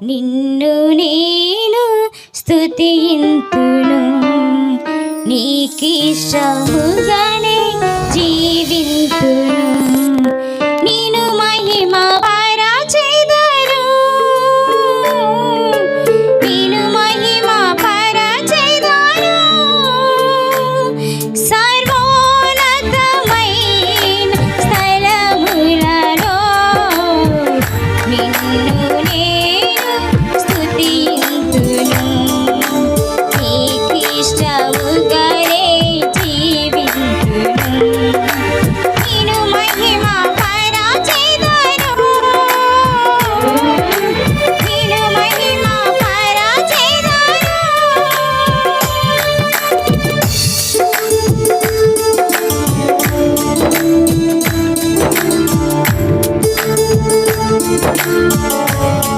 నిన్ను నేను స్థుతింతును నీకిష్టముగానే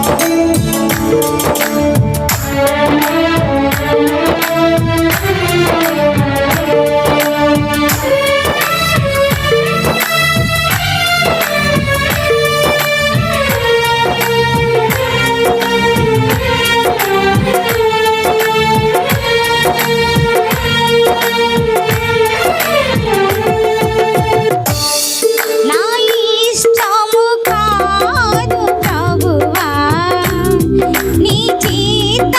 Thank you. 你记得